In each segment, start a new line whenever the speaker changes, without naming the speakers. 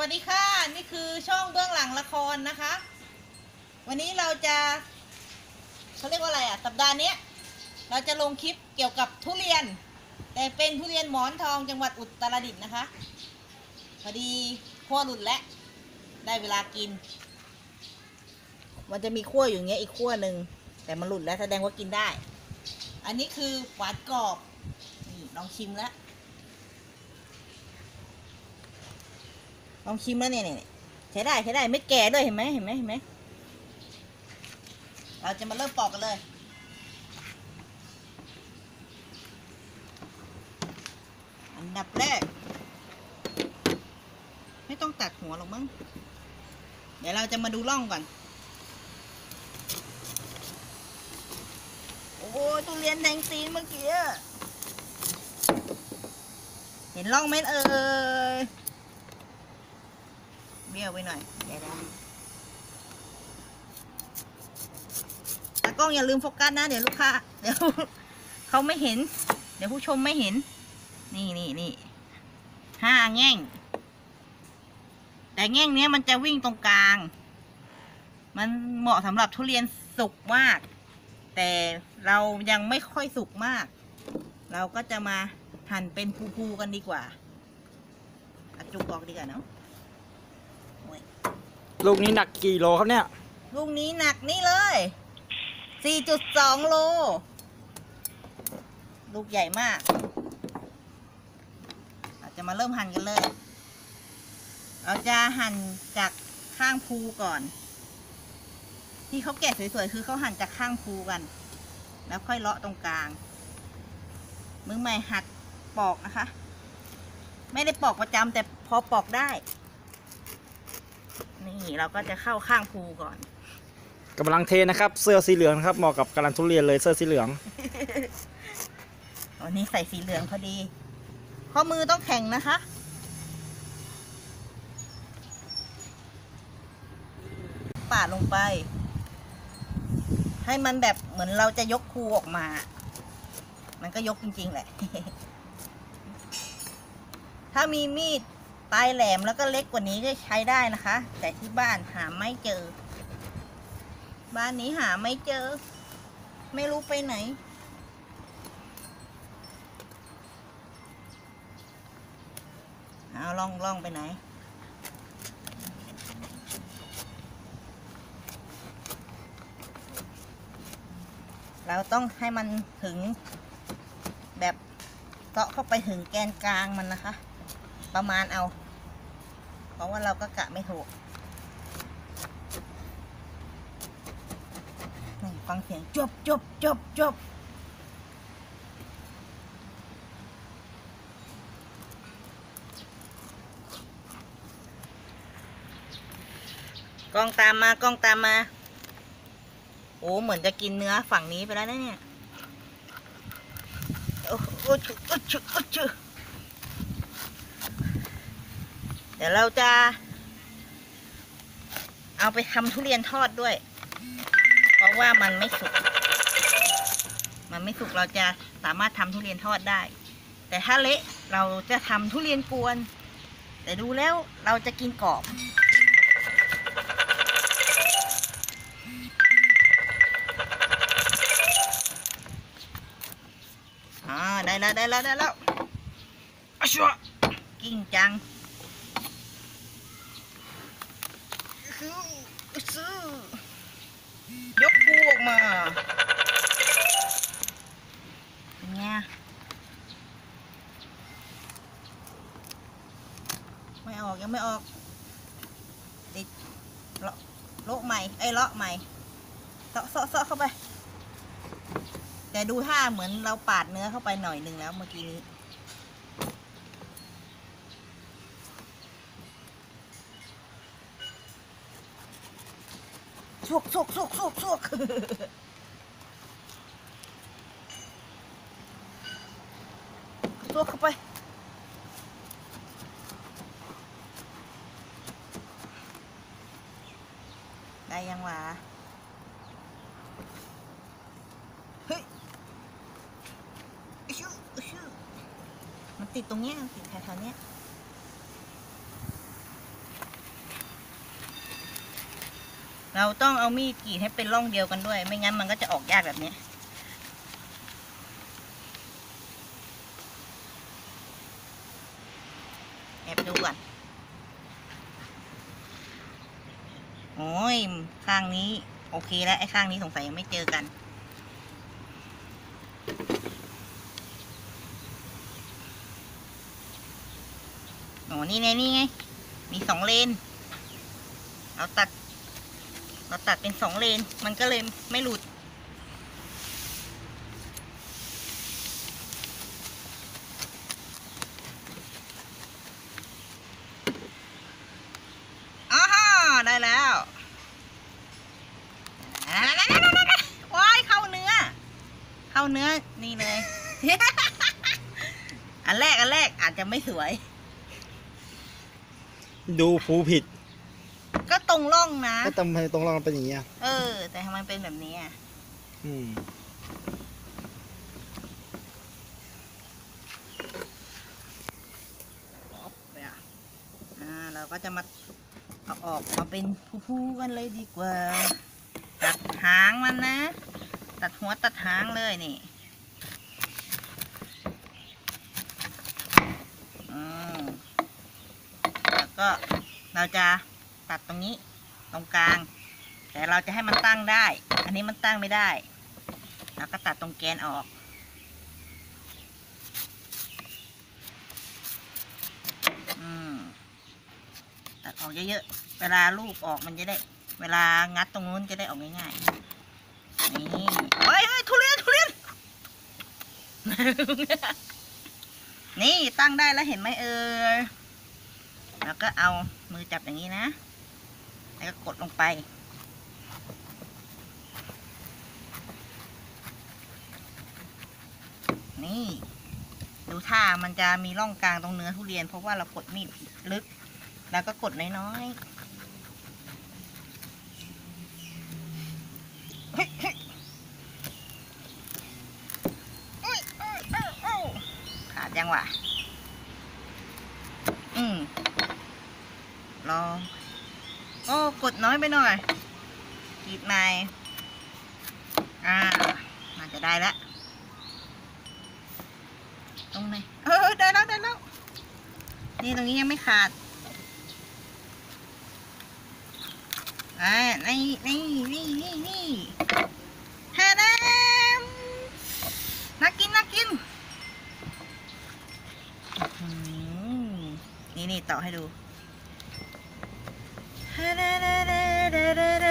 วัสดีค่ะ นี่คือช่องเบื้องหลังละครนะคะ วันนี้เราจะเขาเรียกว่าอะไรอะ สัปดาห์นี้เราจะลงคลิปเกี่ยวกับทุเรียน แต่เป็นทุเรียนหมอนทองจังหวัดอุตรดิตถ์นะคะพอดีขั้วหลุดแล้วได้เวลากิน มันจะมีขั้วอยู่อย่างเงี้ยอีกขั้วหนึ่งแต่มันหลุดแล้วแสดงว่ากินได้ อันนี้คือหวานกรอบนี่ลองชิมแล้ว ลองชิมแล้วเนี่ยเนี่ยใช้ได้ใช้ได้ไม่แก่ด้วยเห็นไหมเห็นไหมเห็นไหมเราจะมาเริ่มปอกกันเลยอันดับแรก ไม่ต้องตัดหัวหรอกมั้งเดี๋ยวเราจะมาดูร่องก่อน โอ้ยทุเรียนแดงซีนเมื่อกี้เห็นร่องไหมเอ่ย เบี้ยวไปหน่อยเดี๋ยวตากล้องอย่าลืมโฟกัสนะ เดี๋ยวลูกค้าเดี๋ยวเขาไม่เห็น เดี๋ยวผู้ชมไม่เห็น นี่นี่นี่ห้าแง่ง แต่แง่งเนี้ยมันจะวิ่งตรงกลาง มันเหมาะสำหรับทุเรียนสุกมาก แต่เรายังไม่ค่อยสุกมาก เราก็จะมาหั่นเป็นภูๆกันดีกว่าอจุกออกดีกว่าเนาะ
ลูกนี้หนักกี่โลครับเนี่ย
ลูกนี้หนักนี่เลย 4.2 โล ลูกใหญ่มากเราจะมาเริ่มหั่นกันเลย เราจะหั่นจากข้างภูก่อน ที่เขาแกะสวยๆ คือเขาหั่นจากข้างภูกัน แล้วค่อยเลาะตรงกลาง มือใหม่หัดปอกนะคะ ไม่ได้ปอกประจำแต่พอปอกได้ นี่เราก็จะเข้าข้างภูก่อน
กำลังเทนะครับ เสื้อสีเหลืองนะครับเหมาะกับกำลังทุเรียนเลยเสื้อสีเหลือง
วันนี้ใส่สีเหลืองพอดี ข้อมือต้องแข็งนะคะ ปาดลงไป ให้มันแบบเหมือนเราจะยกคูออกมา มันก็ยกจริง ๆ แหละ ถ้ามีมีด ปลายแหลมแล้วก็เล็กกว่านี้ก็ใช้ได้นะคะ แต่ที่บ้านหาไม่เจอ บ้านนี้หาไม่เจอ ไม่รู้ไปไหน เอาล่องล่องไปไหนเราต้องให้มันถึงแบบเจาะเข้าไปถึงแกนกลางมันนะคะ ประมาณเอา เพราะว่าเราก็กะไม่ถูกนี่ฟังเสียงจบจบจบจบกล้องตามมากล้องตามมา โอ้เหมือนจะกินเนื้อฝั่งนี้ไปแล้วนะเนี่ย โอ้โหโอ้ชึโอ้ชึโอ้ชึเดี๋ยวเราจะ เอาไปทำทุเรียนทอดด้วย เพราะว่ามันไม่สุก มันไม่สุกเราจะสามารถทำทุเรียนทอดได้ แต่ถ้าเละเราจะทำทุเรียนกวน แต่ดูแล้วเราจะกินกรอบอ่าได้แล้วได้แล้วได้แล้วอะชัวกิ้งจังอื้ออื้อซื้อ ยกพูออกมาเป็นไงไม่ออกยังไม่ออก ติดเลาะโละใหม่ไอ้ยเลาะใหม่เซาะเซาะเซาะเข้าไป แต่ดูท่าเหมือนเราปาดเนื้อเข้าไปหน่อยหนึ่งแล้วเมื่อกี้นี้ สวกสวกสวกสวกสวกสวกเข้าไปได้ยังวะเฮ้ยมันติดตรงเนี้ยติดแถวๆเนี้ย เราต้องเอามีดกรีดให้เป็นร่องเดียวกันด้วย ไม่งั้นมันก็จะออกยากแบบนี้แอบดูก่อนโอ้ย ข้างนี้ โอเคแล้ว ไอ้ข้างนี้สงสัยยังไม่เจอกัน โอ้นี่ไง นี่ไง มีสองเลนเราตัด เราตัดเป็นสองเลน มันก็เลยไม่หลุด อ้าฮ่าได้แล้วว้ายเข้าเนื้อ เข้าเนื้อนี่เลย อันแรกอันแรกอาจจะไม่สวย
ดูภูผิด
รงร่องนะ
ก็ทำไมตรงเราเป็นอย่างนี้อะ
เออ แต่ทำไมเป็นแบบนี้อะ
อืม
อ่าเราก็จะมาเอาออกมาเป็นผู้ๆกันเลยดีกว่า ตัดหางมันนะ ตัดหัวตัดหางเลยนี่อืมแล้วก็เราจะ ตัดตรงนี้ตรงกลาง แต่เราจะให้มันตั้งได้ อันนี้มันตั้งไม่ได้แล้วก็ตัดตรงแกนออกอืมตัดออกเยอะๆ เวลาลูกออกมันจะได้ เวลางัดตรงนู้นจะได้ออกง่ายๆ นี่เฮ้ยเฮ้ยทุเรียนทุเรียน นี่ตั้งได้แล้วเห็นไหมเออแล้วก็เอามือจับอย่างนี้นะ แล้วก็กดลงไป นี่ ดูท่ามันจะมีร่องกลางตรงเนื้อทุเรียน เพราะว่าเรากดมีดลึก แล้วก็กดน้อยๆขาดยังวะอืมรอโอ้กดน้อยไปหน่อยกรีดในอ่าน่าจะได้แล้วตรงไหนเออได้แล้วได้แล้วนี่ตรงนี้ยังไม่ขาดอ่านี่นี่นี่นี่นี่ฮาดามน่ากินน่ากินอื้อหือนี่นี่ต่อให้ดูฮาดา ดดดาด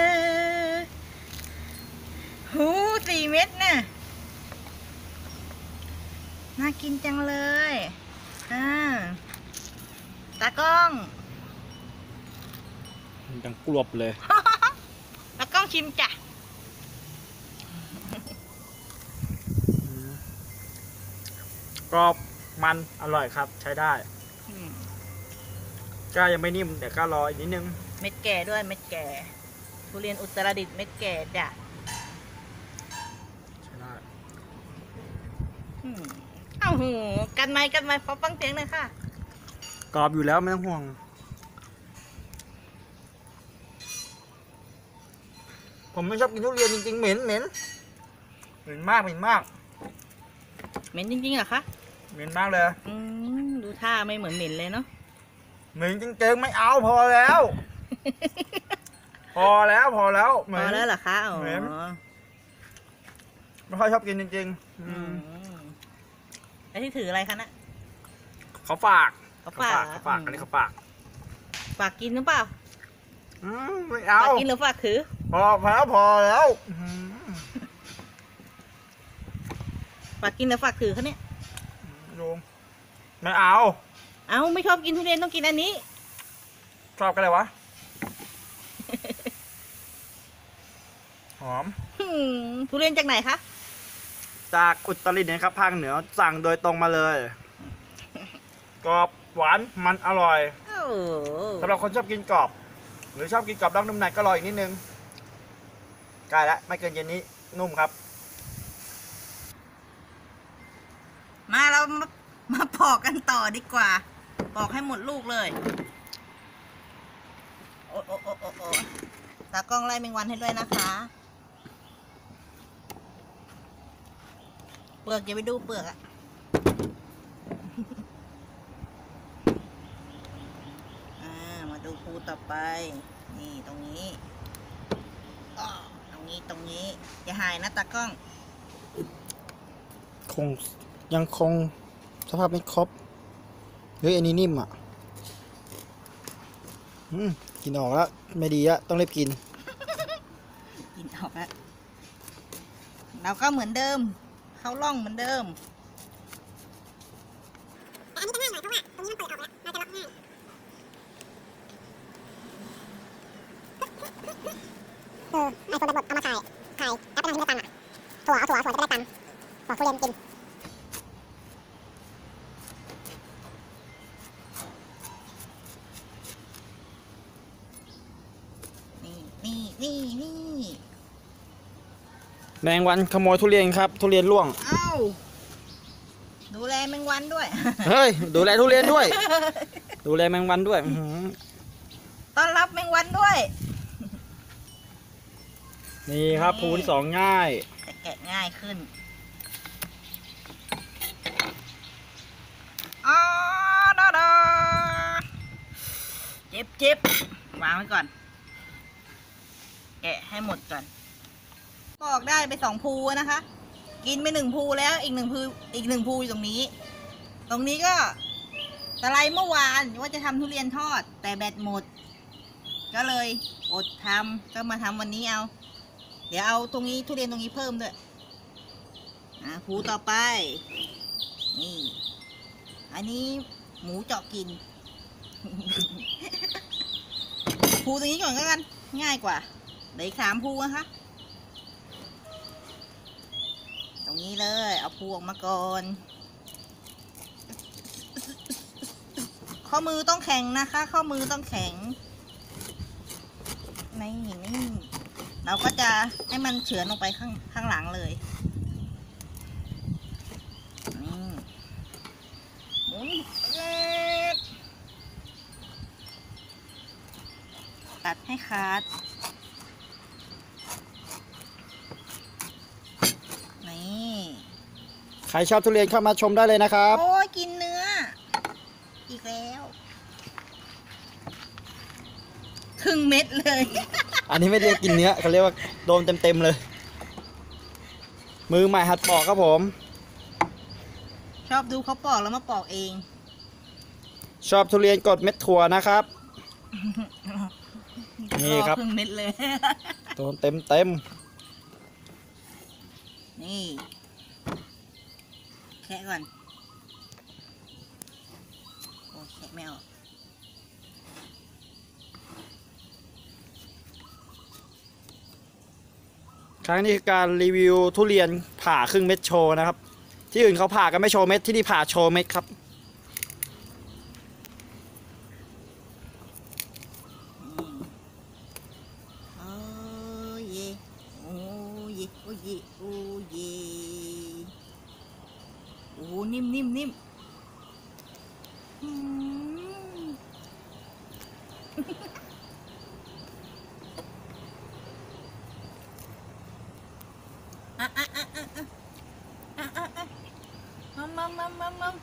หูสี่เม็ดน่ะ น่ากินจังเลย อ่า ตากล้อง
ดังกลวบเลย
ตากล้องชิมจ้ะ
กรอบมันอร่อยครับใช้ได้ ก็ยังไม่นิ่มแต่ก็รออีกนิดนึง
ม็ดแก่ด้วยเม็ดแก่ ทุเรียนอุตรดิตถ์เม็ดแก่จ้ะ
ใช้ได้
อืมเอ้าหูกันไหมกันไหมขอฟังเสียงหน่อยค่ะ
กรอบอยู่แล้วไม่ต้องห่วง ผมไม่ชอบกินทุเรียนจริงๆเหม็นเหม็นเหม็นมากเหม็นมาก
เหม็นจริงๆเหรอคะ
เหม็นมากเลย
อืม ดูท่าไม่เหมือนเหม็นเลยเนาะ
เหม็นจริงๆไม่เอาพอแล้ว พอแล้วพอแล้วเห
พ
ม็
อน แล้วเหรอคะอ๋อ
เหม็น ไม่ค่อยชอบกินจริงๆอื
อื
ม
มแล้วที่ถืออะไรคะน่ะ
เขาฝาก
เขาฝาก
เขาฝาก
อืม
อันนี้เขาฝาก
ฝากกินหรือเปล่า
อืมไม่เอา
ฝากกินหรือฝากถือ
พอพอแล้วพอแล้วอื้อหือ
ฝากกินหรือฝากถือคะเนี่ย
ลุงไม่เอา
เอ้าไม่ชอบกินทุเรียนต้องกินอันนี้
ชอบกันเลยวะ หอม
หืมทุเรียนจากไหนคะ
จากอุตรดิตถ์นะครับภาคเหนือสั่งโดยตรงมาเลยกรอบหวานมันอร่อย
โอ้โห
สำหรับคนชอบกินกรอบ หรือชอบกินกรอบนอกนุ่มในก็รออีกนิดนึงใกล้แล้วไม่เกินเย็นนี้นุ่มครับ
มาเรามามาปอกกันต่อดีกว่า ปอกให้หมดลูกเลย โอ้โอ้โอ้โอ้โอ้ตากล้องไล่แมงวันให้ด้วยนะคะ เปลือกอย่าไปดูเปลือกอะอ่ามาดูภูต่อไป นี่ตรงนี้อ้อตรงนี้ตรงนี้ อย่าหายนะตากล้อง
คงยังคงสภาพไม่ครบ เฮ้ยอันนี้นิ่มอะอืมกินออกแล้ว ไม่ดีอะต้องรีบกิน
กินออกแล้วเราก็เหมือนเดิม เข้าร่องเหมือนเดิม
แต่อันนี้จะง่ายหน่อยเพราะว่าตรงนี้มันเปิดออกแล้วเราจะล็อกง่ายเออไอโฟนแบบบดเอามาขายขายแล้วเป็นอะไรที่ได้ตังค์อะถั่วเอาถั่วเอาถั่วจะได้ตังค์ถั่วทุเรียนกิน
นี่นี่นี่นี่
แมงวันขโมยทุเรียนครับ ทุเรียนร่วง
เอ้า ดูแลแมงวันด้วย
เฮ้ย ดูแลทุเรียนด้วย ดูแลแมงวันด้วยอื้อหือ
ต้อนรับแมงวันด้วย
นี่ครับภูที่สองง่าย
แต่แกะง่ายขึ้นอ๋อดาดาเจ็บเจ็บวางไว้ก่อน แกะให้หมดก่อน ก็อกได้ไปสองภูนะคะ กินไปหนึ่งภูแล้วอีกหนึ่งภูอีกหนึ่งภูอยู่ตรงนี้ ตรงนี้ก็ตะไลเมื่อวานว่าจะทำทุเรียนทอด แต่แบตหมด ก็เลยอดทำก็มาทำวันนี้เอา เดี๋ยวเอาตรงนี้ทุเรียนตรงนี้เพิ่มด้วยอ่าภูต่อไป นี่ อันนี้หมูเจาะกินภูตรงนี้ก่อนก็กันง่ายกว่าเหลืออีกสามภูนะคะ ตรง นี้เลย เอาภูออกมาก่อน ข้อมือต้องแข็งนะคะ ข้อมือต้องแข็งนี่นี่เราก็จะให้มันเฉือนลงไปข้างข้างหลังเลยนี่หมุนเอ็ดตัดให้ขาด นี่
ใครชอบทุเรียนเข้ามาชมได้เลยนะครับ
โอ้ยกินเนื้อ อีกแล้ว ครึ่งเม็ดเลย
อันนี้ไม่เรียกกินเนื้อเขาเรียกว่าโดนเต็มๆเลย มือใหม่หัดปอกครับผม
ชอบดูเขาปอกแล้วมาปอกเอง
ชอบทุเรียนกดเม็ดถั่วนะครับ นี่ครับ
ครึ่งเม็ดเลย
โดนเต็มเต็ม
นี่ แคะก่อน โอ้แคะไม่ออก
ครั้งนี้คือการรีวิวทุเรียนผ่าครึ่งเม็ดโชว์นะครับ ที่อื่นเขาผ่ากันไม่โชว์เม็ดที่นี่ผ่าโชว์เม็ดครับ
มัมมัมมัมมัมมัม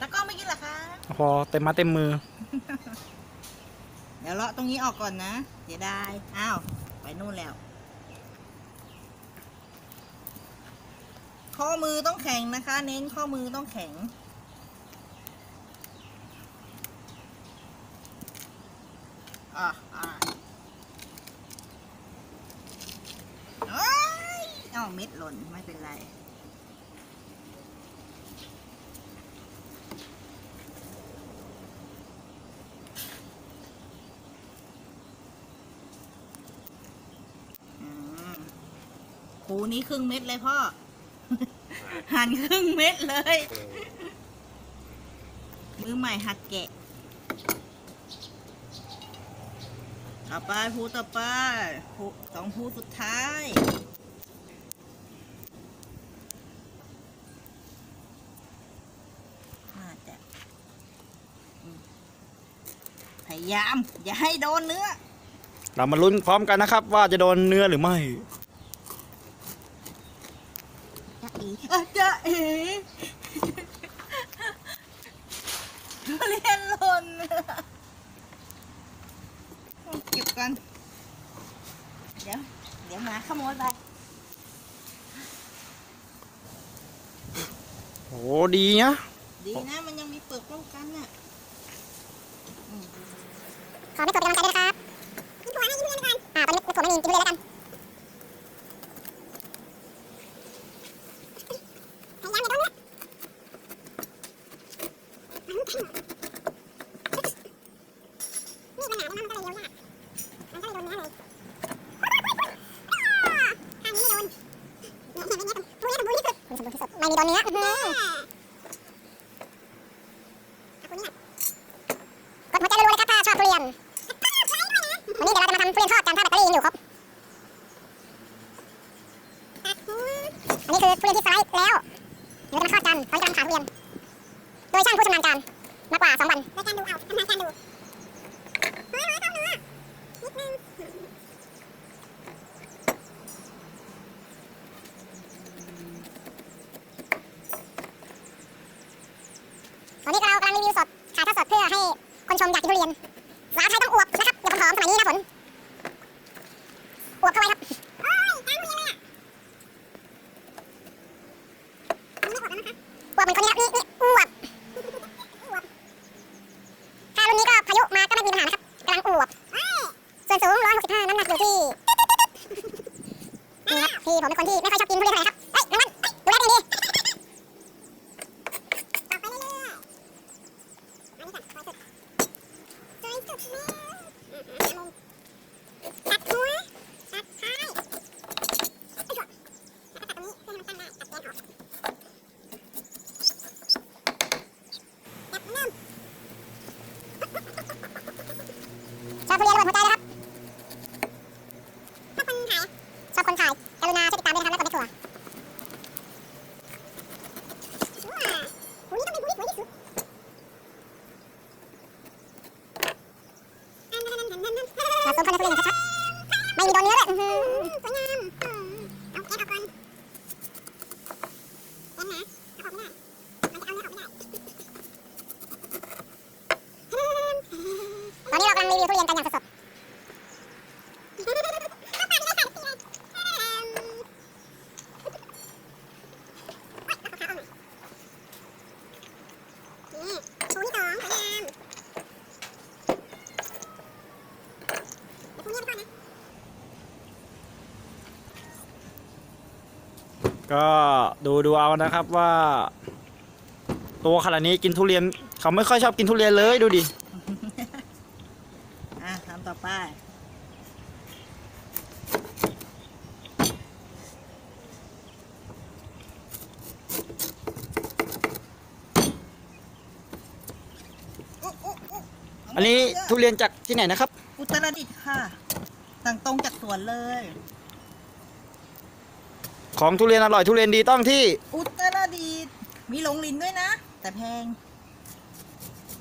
ตะกร้องไม่กินเหรอคะ
พอเต็มมาเต็มมือ
เดี๋ยวเลาะตรงนี้ออกก่อนนะเสียดายอ้าวไปนู่นแล้ว ข้อมือต้องแข็งนะคะ เน้นข้อมือต้องแข็ง อะอะเอ้ยเอ้าเม็ดหล่นไม่เป็นไร หูนี้ครึ่งเม็ดเลยพ่อ หั่นครึ่งเม็ดเลย มือใหม่หัดแกะ ต่อไปภูต่อไปภูสองภูสุดท้ายน่าจะอืมพยายาม อย่าให้โดนเนื้อ
เรามาลุ้นพร้อมกันนะครับ ว่าจะโดนเนื้อหรือไม่
จะเอ๋อะจะเอ๋ทุเรียนหล่นเก็บกัน เดี๋ยว เดี๋ยวหมาขโมยไป
โหดีนะ
ดีนะ มันยังมีเปลือกป้องกันน่ะ
ขอไม่ตกเป็นกำลังใจด้วยนะครับกินถั่วให้กินทุเรียนไปก่อนอ่าตอนนี้ถั่วไม่มีกินทุเรียนแล้วกัน
ก็ดูดูเอานะครับว่า ตัวขนาดนี้กินทุเรียน เขาไม่ค่อยชอบกินทุเรียนเลยดูดิ
อะทำต่อไป
อันนี้ทุเรียนจากที่ไหนนะครับ
อุตรดิตถ์ค่ะสั่งตรงจากสวนเลย
ของทุเรียนอร่อยทุเรียนดีต้องที่
อุตรดิตถ์มีหลงลินด้วยนะ แต่แพง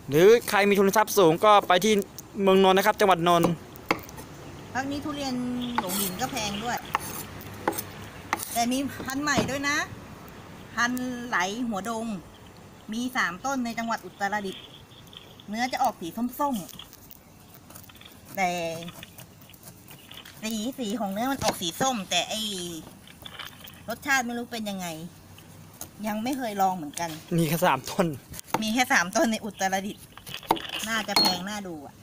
หรือใครมีทุนทรัพย์สูงก็ไปที่เมืองนนท์นะครับ จังหวัดนนท์
ภาคนี้ทุเรียนหลงลินก็แพงด้วย แต่มีพันธุ์ใหม่ด้วยนะ พันธุ์ไหลหัวดง มีสามต้นในจังหวัดอุตรดิตถ์เนื้อจะออกสีส้มๆแต่สีสีของเนื้อมันออกสีส้ม แต่ไอ รสชาติไม่รู้เป็นยังไง ยังไม่เคยลองเหมือนกัน
มีแค่สามต้น
มีแค่สามต้นในอุตรดิตถ์น่าจะแพงน่าดูอะ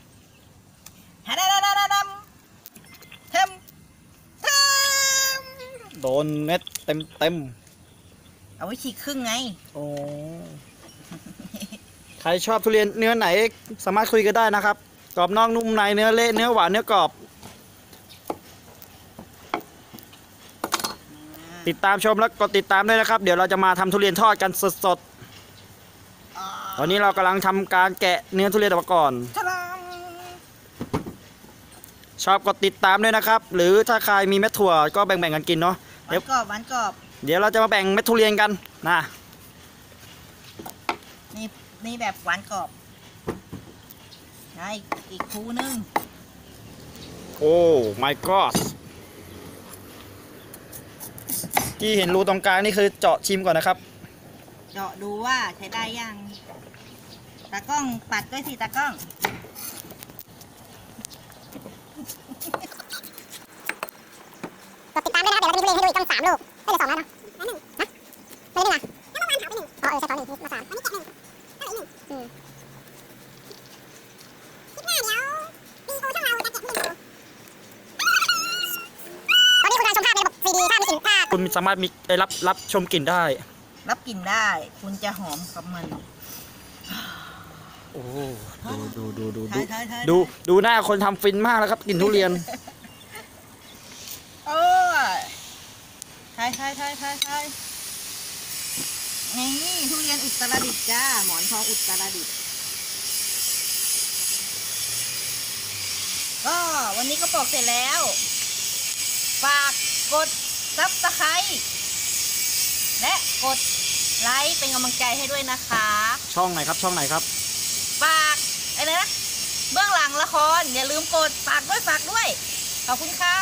ฮะดาดาดาดาดำเทมเทม
โดนเม็ดเต็มเต็ม
เอาไว้ฉีกครึ่งไง
ๆโอ้ใครชอบทุเรียนเนื้อไหน สามารถคุยกันได้นะครับ กรอบนอกนุ่มในเนื้อเละเนื้อหวานเนื้อกรอบ ติดตามชมแล้วกดติดตามด้วยนะครับ เดี๋ยวเราจะมาทำทุเรียนทอดกันสดๆตอนนี้เรากำลังทำการแกะเนื้อทุเรียนออกมาก่อน
ทะลัง
ชอบกดติดตามด้วยนะครับ หรือถ้าใครมีเม็ดถั่วก็แบ่งๆกันกินเนาะ
หวานกรอบหวานกรอบ
เดี๋ยวเราจะมาแบ่งเม็ดทุเรียนกันนะ
นี่นี่แบบหวานกรอบใช่อีกคูนึง
โอ้ my god ที่เห็นรูตรงกลางนี่คือเจาะชิมก่อนนะครับ
เจาะดูว่าใช้ได้ยังตากล้องปัดด้วยสิตากล้อง
กดติดตามด้วยนะครับเดี๋ยวเราจะมีทุเรียนให้ดูอีกตั้งสามลูกได้เหลือสองแล้วเนาะแล้วหนึ่งนะเลยหนึ่งอะแล้วเมื่อวานเผาไปหนึ่งอ๋อเออใช่เผาหนึ่งมาสามวันนี้เก็บหนึ่งแล้วอีกหนึ่งอืมคลิปหน้าเดี๋ยววีโอช่องเราจะเก็บทุเรียนโชว์ตอนนี้คุณกำลังชมภาพในระบบ 3D ภาพมีสินภาพ
คุณสามารถมีได้รับรับชมกลิ่นได้
รับกลิ่นได้ คุณจะหอมกับมัน
โอ้ดูดูดูดู
ถ่ายถ่ายถ่าย
ดูดูหน้าคนทำฟินมากแล้วครับกลิ่นทุเรียน
เออใช่ใช่ใช่ใช่ใช่นี่ทุเรียนอุตรดิตถ์จ้า หมอนทองอุตรดิตถ์ก็วันนี้ก็ปอกเสร็จแล้ว ฝากกด ซับสไครต์และกดไลค์เป็นกำลังใจให้ด้วยนะคะ
ช่องไหนครับ ช่องไหนครับ
ฝากอะไรนะ เบื้องหลังละคร อย่าลืมกดฝากด้วยฝากด้วย ขอบคุณค่ะ